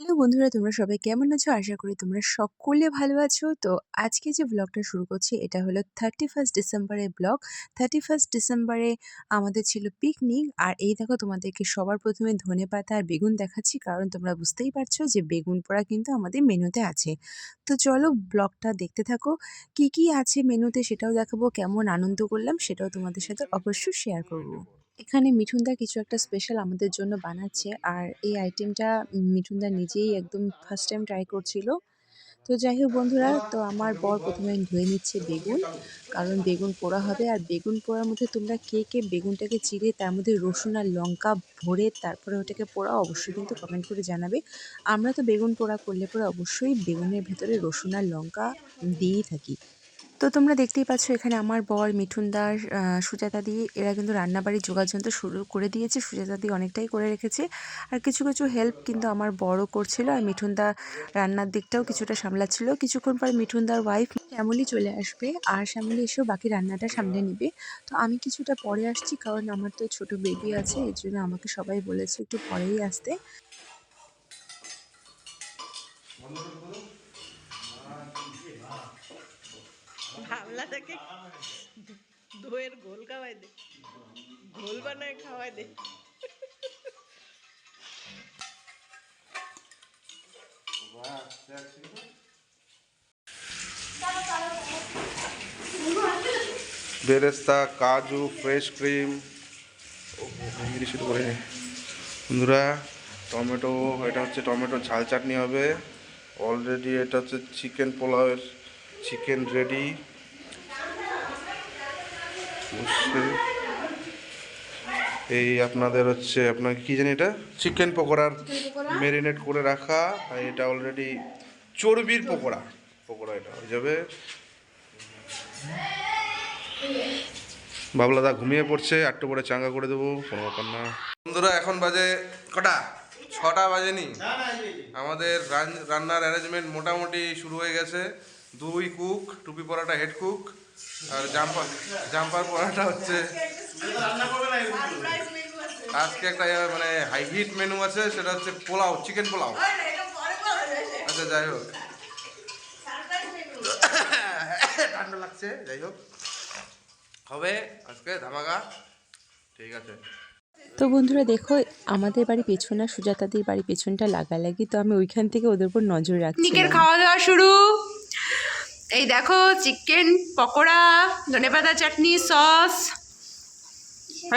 Hello বন্ধুরা, তোমরা সবাই কেমন আছো? আশা করি তোমরা সকলে ভালো আছো। তো আজকে যে ব্লগটা শুরু করছি, এটা হলো থার্টি ফার্স্ট ডিসেম্বরের ব্লগ থার্টি ফার্স্ট ডিসেম্বরে আমাদের ছিল পিকনিক আর এই দেখো তোমাদেরকে সবার প্রথমে ধনে পাতা আর বেগুন দেখাচ্ছি, কারণ তোমরা বুঝতেই পারছ যে বেগুন পোড়া কিন্তু আমাদের মেনুতে আছে। তো চলো ব্লগটা দেখতে থাকো, কি কি আছে মেনুতে সেটাও দেখাবো, কেমন আনন্দ করলাম সেটাও তোমাদের সাথে অবশ্যই শেয়ার করব। এখানে মিঠুনদা কিছু একটা স্পেশাল আমাদের জন্য বানাচ্ছে। আর এই আইটেমটা মিঠুনদা নিজেই একদম ফার্স্ট টাইম ট্রাই করছিল। তো যাই হোক বন্ধুরা, তো আমার বর প্রথমে ধুয়ে নিচ্ছে বেগুন। কারণ বেগুন পোড়া হবে। আর বেগুন পোড়ার মধ্যে তোমরা কে কে বেগুনটাকে চিড়ে, তার মধ্যে রসুন আর লঙ্কা ভরে তারপরে ওটাকে পোড়া অবশ্যই কিন্তু কমেন্ট করে জানাবে। আমরা তো বেগুন পোড়া করলে পরে অবশ্যই বেগুনের ভেতরে রসুন আর লঙ্কা দিয়েই থাকি। তো তোমরা দেখতেই পাচ্ছ এখানে আমার বর মিঠুন দাস সুজাতা দি, এরা কিন্তু রান্নাবাড়ির যোগাযন্ত্র শুরু করে দিয়েছে। সুজাতা দি অনেকটাই করে রেখেছে। আর কিছু কিছু হেল্প কিন্তু আমার বড় করছিল আর মিঠুন দা রান্নার দিকটাও কিছুটা সামলাচ্ছিল। কিছুক্ষণ পর মিঠুন দার ওয়াইফ শ্যামলি চলে আসবে আর শ্যামলি এসেও বাকি রান্নাটা সামলে নিবে। তো আমি কিছুটা পরে আসছি কারণ আমার তো ছোট বেবি আছে, এর জন্য আমাকে সবাই বলেছে একটু পরেই আসতে। ভাবলাটাকে দইয়ের ঘোল খাওয়াই দে। ঘোল বানায় খাওয়াই দে। বেরেস্তা, কাজু ফ্রেশ ক্রিম করে বন্ধুরা, টমেটো, এটা হচ্ছে টমেটো ঝাল চাটনি হবে। অলরেডি এটা হচ্ছে চিকেন পোলাওয়ের চিকেন রেডি এই আপনাদের হচ্ছে আপনার কি জানি এটা? চিকেন পকোড়ার মেরিনেট করে রাখা আর এটা অলরেডি চর্বির পকোড়া। পকোড়া এটা হয়ে যাবে। বাবলাদা ঘুমিয়ে পড়ছে একটু পরে চাঙ্গা করে দেবো কোনো ব্যাপার না। বন্ধুরা এখন বাজে কটা? ছটা বাজেনি। আমাদের রান- রান্নার অ্যারেঞ্জমেন্ট মোটামুটি শুরু হয়ে গেছে। দুই কুক টুপি পরাটা হেড কুক আর জাম্পার জাম্পার পরাটা হচ্ছে আজকে একটা মানে হাই হিট মেনু আছে সেটা হচ্ছে পোলাও চিকেন পোলাও। আচ্ছা যাই হোক। ঠান্ডা লাগছে যাই হোক। হবে আজকে ধামাকা। ঠিক আছে। তো বন্ধুরা দেখো আমাদের বাড়ি পেছন আর সুজাতাদের বাড়ি পেছনটা লাগালাগি তো আমি ওইখান থেকে ওদের উপর নজর রাখছি খাওয়া দাওয়া শুরু। এই দেখো চিকেন পকোড়া ধনেপাতা চাটনি সস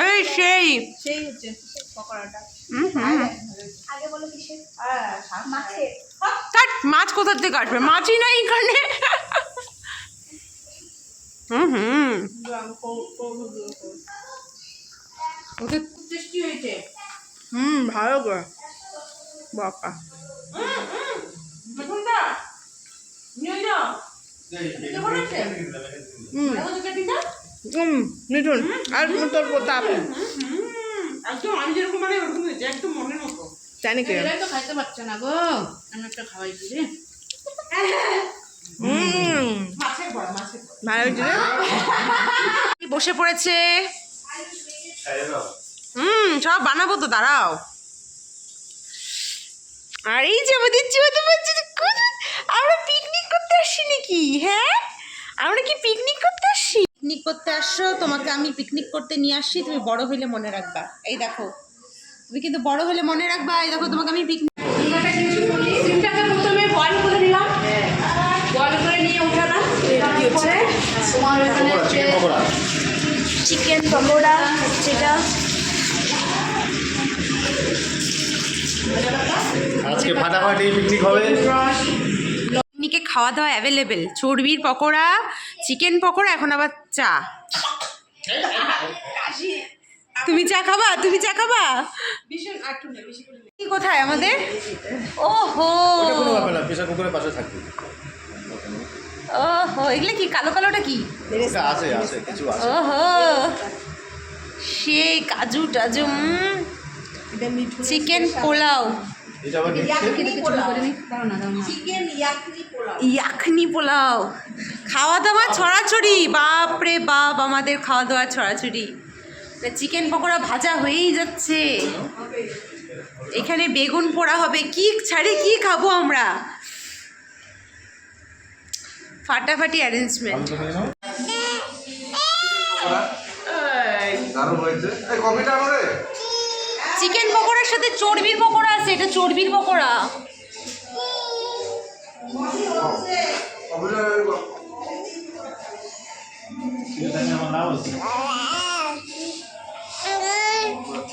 এই সেই। কাট মাছ কোথার থেকে আসবে মাছই নাই এখানে। হুম ভালো গো বাবা হুম। মিঠুন আর তোর প্রতাপ একদম আমি যেরকম মানে ওরকম হয়েছে একদম মনের মতো। তাই নাকি এরাই তো খাইতে পারছে না গো। আমি একটা খাওয়াইছি রে। হুম। মাছের বড় মাছের ভালো হয়েছে বসে পড়েছে। হুম সব বানাবো তো দাঁড়াও। আর এই যে আমাদের চোদ্দ আমরা পিকনিক করতে আসছি নাকি? হ্যাঁ? আমরা কি পিকনিক করতে আসছি পিকনিক করতে আসছো তোমাকে আমি পিকনিক করতে নিয়ে আসছি তুমি বড় হইলে মনে রাখবা। এই দেখো তুমি কিন্তু বড় হলে মনে রাখবা এই দেখো তোমাকে আমি পিকনিক প্রথমে বয়েল করে নিলাম। করে নিয়ে উঠালাম তারপরে তোমার চিকেন পকোড়া হচ্ছে আজকে ফাটাফাটি পিকনিক হবে। খাওয়া দাওয়া অ্যাভেলেবেল চর্বির পকোড়া চিকেন পকোড়া এখন আবার চা। তুমি চা খাবা? তুমি চা খাবা? কোথায় আমাদের? ওহো! কুকারের পাশে থাকবে। ওহো এগুলো কি কালো কালোটা কি? ওটা আছে আছে কিছু আছে। ওহো! সেই কাজু টাজু চিকেন পোলাও। চিকেন ইয়াকনি ইয়াখনি পোলাও খাওয়া দাওয়া ছড়াছড়ি বাপ রে বাপ আমাদের খাওয়া দাওয়া ছড়াছড়ি চিকেন পকোড়া ভাজা হয়েই যাচ্ছে এখানে বেগুন পোড়া হবে কি ছাড়ে কি খাব আমরা ফাটাফাটি অ্যারেঞ্জমেন্ট চিকেন পকোড়ার সাথে চর্বির পকোড়া আছে এটা চর্বির পকোড়া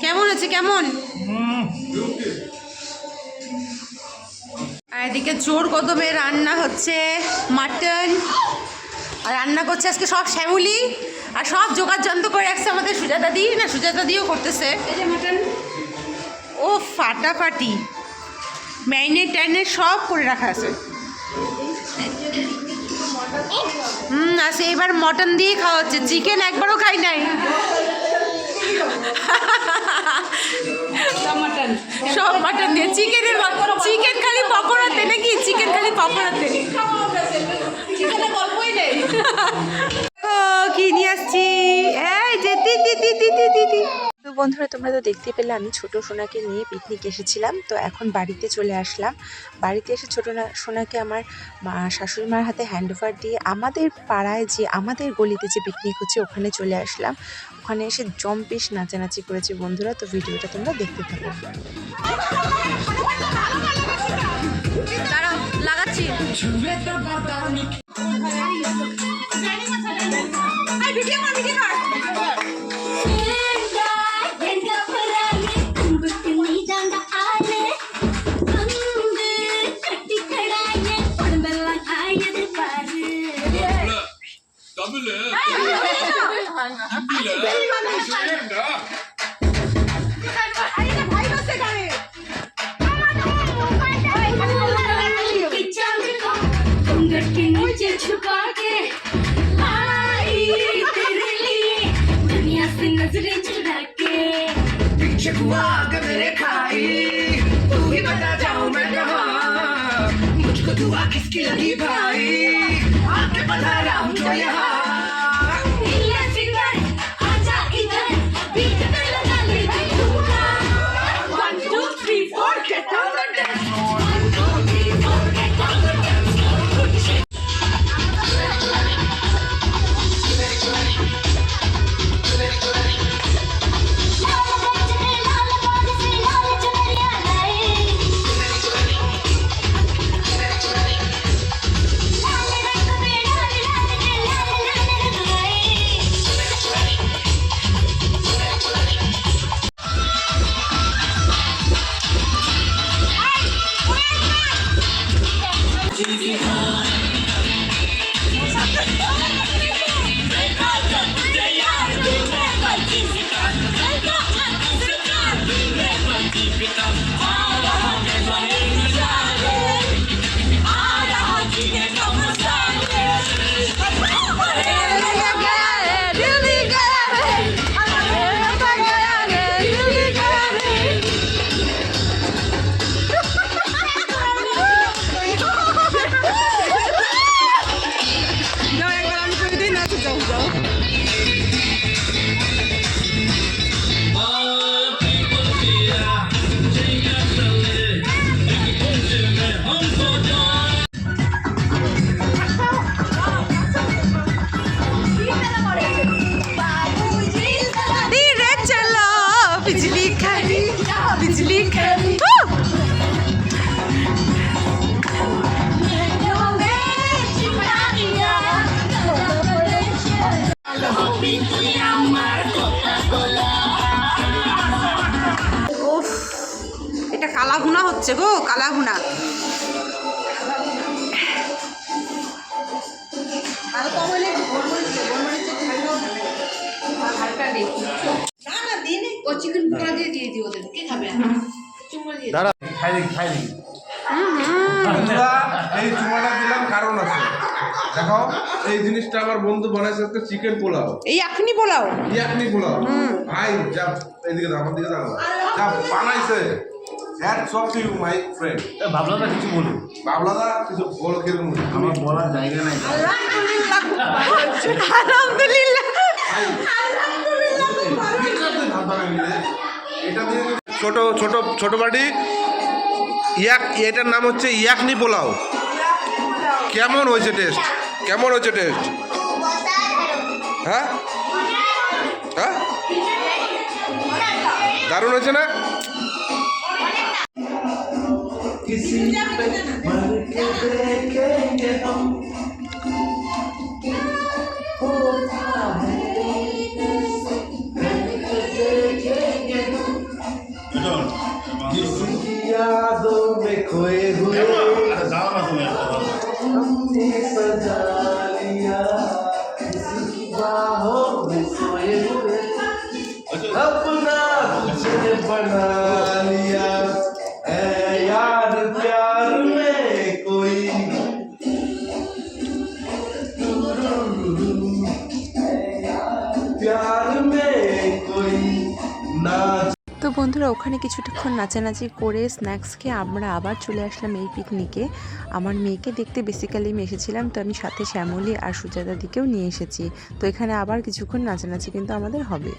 কেমন আছে কেমন? আর এদিকে জোর কদমে রান্না হচ্ছে মাটন। আর রান্না করছে আজকে সব শ্যামলি আর সব জোগাড় যন্ত্র করে রাখছে আমাদের সুজাতা দি না সুজাতা দিও করতেছে মাটন। ও ফাটাফাটি। ম্যারিনেট ট্যারিনেট সব করে রাখা আছে। হুম আর এবার মটন দিয়ে খাওয়া হচ্ছে চিকেন একবারও খাই নাই। সব মাটন। দিয়ে। চিকেন বন্ধুরা তোমরা তো দেখতে পেলে আমি ছোট সোনাকে নিয়ে পিকনিক এসেছিলাম। তো এখন বাড়িতে চলে আসলাম। বাড়িতে এসে ছোট না- সোনাকে আমার মা শাশুড়ি মার হাতে হ্যান্ড ওভার দিয়ে আমাদের পাড়ায় যে আমাদের গলিতে যে পিকনিক হচ্ছে ওখানে চলে আসলাম। ওখানে এসে জম্পিস নাচানাচি করেছে বন্ধুরা। তো ভিডিওটা তোমরা দেখতে থাকো। লাগাচ্ছি। हुआ मेरे खाई। तू ही बता जाऊँ मैं कहा। मुझको दुआ किसकी लगी भाई। आके रहा हूँ यहाँ। এই জিনিসটা আমার বন্ধু বানাইছে একটা চিকেন পোলাও। এই এখনই পোলাও? ইয়াকনি পোলাও। ভাই যা এদিকে দাও আমার দিকে দাও যা বানাইছে। Hats off you my friend না কিছু বলুন। বাবলাদা কিছু বল কীরকম আমার বলার জায়গা নাই। আলহামদুলিল্লাহ। ছোট ছোট ছোট বাটি। ইয়াক এটার নাম হচ্ছে ইয়াকনি পোলাও। কেমন হয়েছে টেস্ট কেমন হচ্ছে টেস্ট হ্যাঁ? হ্যাঁ? দারুণ হচ্ছে না? বন্ধুরা, ওখানে কিছুটাক্ষণ নাচানাচি করে স্ন্যাক্স খেয়ে আমরা আবার চলে আসলাম এই পিকনিকে আমার মেয়েকে দেখতে বেসিক্যালি আমি এসেছিলাম, তো আমি সাথে শ্যামলী আর সুজাতা দিকেও নিয়ে এসেছি। তো এখানে আবার কিছুক্ষণ নাচানাচি কিন্তু আমাদের হবে।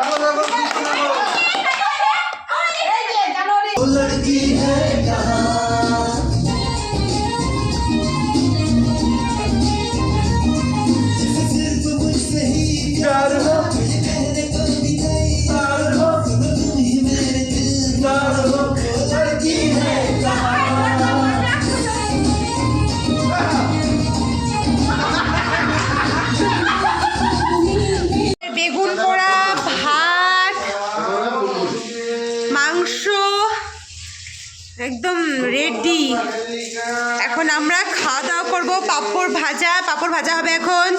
ভালো থাকো একদম রেডি এখন আমরা খাওয়া দাওয়া করব, পাঁপড় ভাজা। পাঁপড় ভাজা হবে এখন।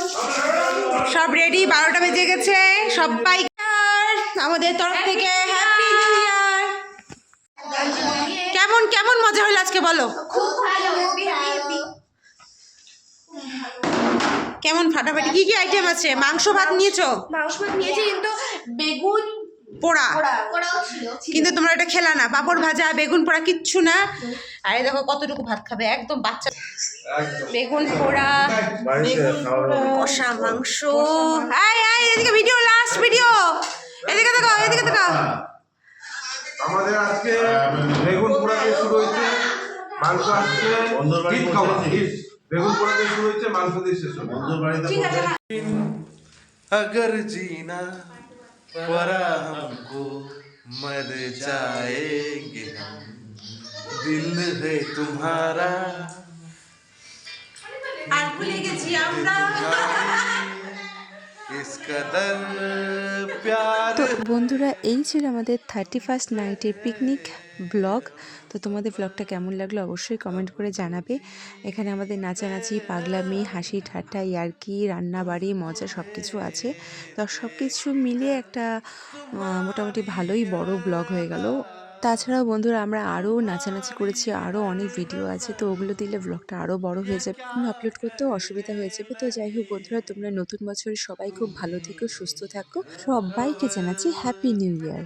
সব রেডি বারোটা বেজে গেছে। সবাই আমাদের তরফ থেকে হ্যাপি কেমন কেমন মজা হলো আজকে বলো? কেমন ফাটাফাটি? কি কি আইটেম আছে? মাংস ভাত নিয়েছো? মাংস ভাত নিয়েছি, কিন্তু বেগুন পোড়া ওরাও ছিল কিন্তু তোমরা এটা খেলা না পাঁপড় ভাজা বেগুন পোড়া কিচ্ছু না আর এই দেখো কতটুকু ভাত খাবে একদম বাচ্চা বেগুন পোড়া বেগুন পোড়া, কষা মাংস আয় আয় এদিকে ভিডিও লাস্ট ভিডিও এদিকে দেখো এদিকে দেখো আমাদের আজকে বেগুন পোড়া দিয়ে শুরু হয়েছে মাংস আসছে বন্ধুর বাড়ি ঈদ খাওয়া, পৌঁছেছি। ঈদ। বেগুন পোড়া দিয়ে শুরু হয়েছে মাংস দিয়ে শেষ হবে বন্ধুর বাড়িতে পৌঁছে अगर जीना पड़ा हमको मर जाएंगे हम दिल है तुम्हारा আর ভুলে গেছি আমরা इस कदर प्यार তো বন্ধুরা এই ছিল আমাদের থার্টি ফার্স্ট নাইটের পিকনিক ব্লগ। তো তোমাদের ব্লগটা কেমন লাগল অবশ্যই কমেন্ট করে জানাবে। এখানে আমাদের নাচানাচি, পাগলামি, হাসি ঠাট্টা, ইয়ার্কি, রান্নাবাড়ি, মজা সব কিছু আছে। তো সব কিছু মিলিয়ে একটা মোটামুটি ভালোই বড় ব্লগ হয়ে গেল। তাছাড়াও বন্ধুরা আমরা আরও নাচানাচি করেছি আরও অনেক ভিডিও আছে। তো ওগুলো দিলে ব্লগটা আরও বড় হয়ে যাবে আপলোড করতেও অসুবিধা হয়ে যাবে। তো যাই হোক বন্ধুরা, তোমরা নতুন বছরে সবাই খুব ভালো থেকো, সুস্থ থাকো। সবাইকে জানাচ্ছি হ্যাপি নিউ ইয়ার